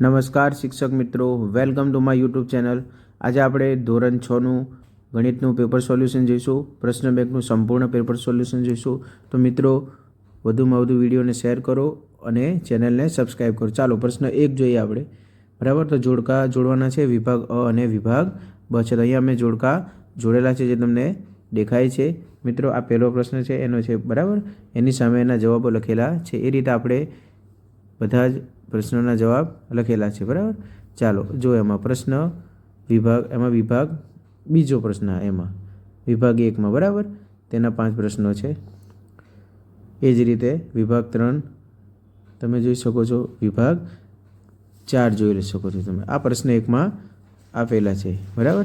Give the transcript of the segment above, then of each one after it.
નમસ્કાર શિક્ષક મિત્રો, welcome to my YouTube channel. આજે આપણે ધોરણ છનું ગણિતનું પેપર સોલ્યુશન જોઈશું, પ્રશ્ન બેંકનું સંપૂર્ણ પેપર સોલ્યુશન જોઈશું. તો મિત્રો, વધુમાં વધુ વિડીયોને શેર કરો અને ચેનલને સબસ્ક્રાઈબ કરો. ચાલો, પ્રશ્ન એક જોઈએ આપણે. બરાબર, તો જોડકા જોડવાના છે, વિભાગ અ અને વિભાગ બ છે. તો અહીંયા મેં જોડકા જોડેલા છે જે તમને દેખાય છે. મિત્રો, આ પહેલો પ્રશ્ન છે, એનો છે, બરાબર? એની સામે એના જવાબો લખેલા છે. એ રીતે આપણે બધા જ પ્રશ્નોના જવાબ લખેલા છે, બરાબર? ચાલો, જો એમાં પ્રશ્ન, વિભાગ, એમાં વિભાગ, બીજો પ્રશ્ન એમાં. વિભાગ એકમાં, બરાબર? તેના પાંચ પ્રશ્નો છે. એ જ રીતે વિભાગ ત્રણ, તમે જોઈ શકો છો, વિભાગ ચાર જોઈ શકો છો તમે. આ પ્રશ્ન એકમાં આપેલા છે, બરાબર?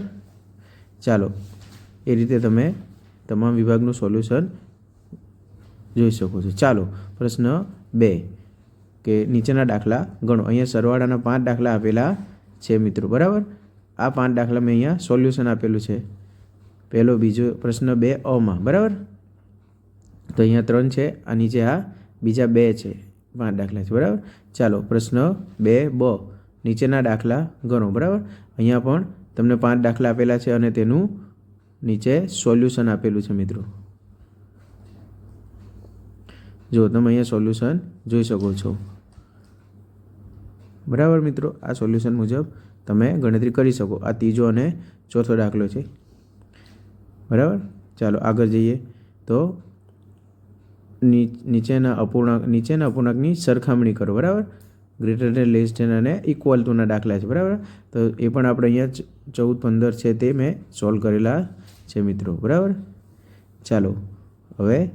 ચાલો, એ રીતે તમે તમામ વિભાગનું સોલ્યુશન જોઈ શકો છો. ચાલો, પ્રશ્ન બે. કે નીચેના દાખલા ગણો. અહીંયા સરવાળાના પાંચ દાખલા આપેલા છે મિત્રો, બરાબર? આ પાંચ દાખલા મેં અહીંયા સોલ્યુશન આપેલું છે. પહેલો, બીજો પ્રશ્ન બે, અમાં, બરાબર? તો અહીંયા ત્રણ છે, આ નીચે આ બીજા બે છે, પાંચ દાખલા છે, બરાબર? ચાલો, પ્રશ્ન બે, બ, નીચેના દાખલા ગણો, બરાબર? અહીંયા પણ તમને પાંચ દાખલા આપેલા છે અને તેનું નીચે સોલ્યુશન આપેલું છે મિત્રો. જો તમે અહીંયા સોલ્યુશન જોઈ શકો છો. બરાબર મિત્રો? આ સોલ્યુશન મુજબ તમે ગણતરી કરી શકો. આ ત્રીજો અને ચોથો દાખલો છે. બરાબર? ચાલો આગળ જઈએ. તો નીચેના અપૂર્ણાંક, નીચેના અપૂર્ણાંકની સરખામણી કરો. બરાબર? ગ્રેટર દેન લેસ દેન અને ઇક્વલ ટુના દાખલા છે. બરાબર? તો એ પણ આપણે અહીંયા ચૌદ, પંદર છે તે મેં સોલ્વ કરેલા છે મિત્રો. બરાબર? ચાલો, હવે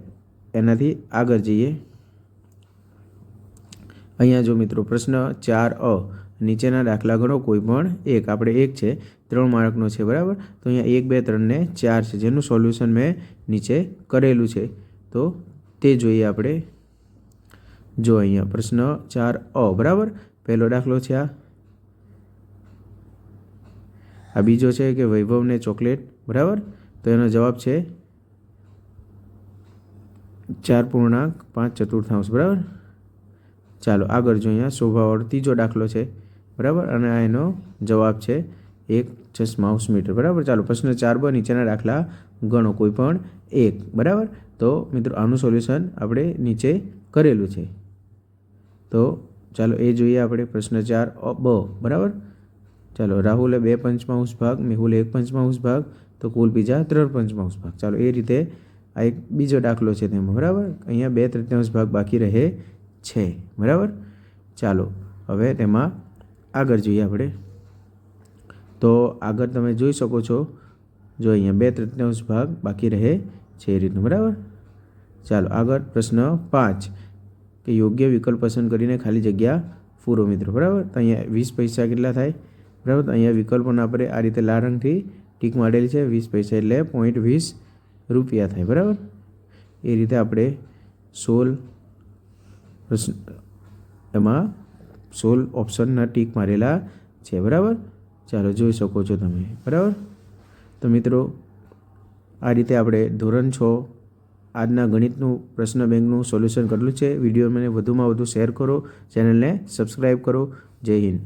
એનાથી આગળ જઈએ. અહીંયા જો મિત્રો પ્રશ્ન ચાર અ, નીચેના દાખલા ગણો, કોઈ પણ એક. આપણે એક છે, ત્રણ માર્કનો છે, બરાબર? તો અહીંયા એક, બે, ત્રણ ને ચાર છે. જેનું સોલ્યુશન મેં નીચે કરેલું છે. તો તે જોઈએ આપણે. જો અહીંયા પ્રશ્ન ચાર અ, બરાબર? પહેલો દાખલો છે આ. આ બીજો છે કે વૈભવને ચોકલેટ, બરાબર? તો એનો જવાબ છે ચાર પૂર્ણાંક, પાંચ ચતુર્થાંશ, બરાબર? ચાલો, આગળ જો અહીંયા શોભાવાળો ત્રીજો દાખલો છે, બરાબર? અને આ એનો જવાબ છે એક ચશ્માઉસ મીટર, બરાબર? ચાલો, પ્રશ્ન ચાર બ નીચેના દાખલા ગણો કોઈ પણ એક, બરાબર? તો મિત્રો, આનું સોલ્યુશન આપણે નીચે કરેલું છે. તો ચાલો, એ જોઈએ આપણે પ્રશ્ન ચાર બ, બરાબર? ચાલો, રાહુલે બે પંચમાંશ ભાગ, મેહુલે એક પંચમાંશ ભાગ, તો કુલ બીજા ત્રણ પંચમાંશ ભાગ. ચાલો, એ રીતે આ એક બીજો દાખલો છે તેમાં, બરાબર? અહીંયા બે તૃતીયાંશ ભાગ બાકી રહે છે, બરાબર? ચાલો, હવે તેમાં આગળ જોઈએ આપણે. તો આગળ તમે જોઈ શકો છો, જો અહીંયા બે તૃતીયાંશ ભાગ બાકી રહે છે એ રીતનું, બરાબર? ચાલો, આગળ પ્રશ્ન પાંચ, કે યોગ્ય વિકલ્પ પસંદ કરીને ખાલી જગ્યા પૂરો, મિત્રો, બરાબર? તો અહીંયા વીસ પૈસા કેટલા થાય? બરાબર? તો અહીંયા વિકલ્પોને આપણે આ રીતે લાલ રંગથી ટીક મારેલી છે, વીસ પૈસા એટલે પોઈન્ટ વીસ રૂપિયા થાય, બરાબર? એ રીતે આપણે સોલ એમાં સોલ ઓપ્શનના ટીક મારેલા છે, બરાબર? ચાલો જોઈ શકો છો તમે, બરાબર? તો મિત્રો, આ રીતે આપણે ધોરણ છ આજના ગણિતનું પ્રશ્ન બેંકનું સોલ્યુશન કરેલું છે. વીડિયો મને વધુમાં વધુ શેર કરો, ચેનલને સબસ્ક્રાઈબ કરો. જય હિન્દ.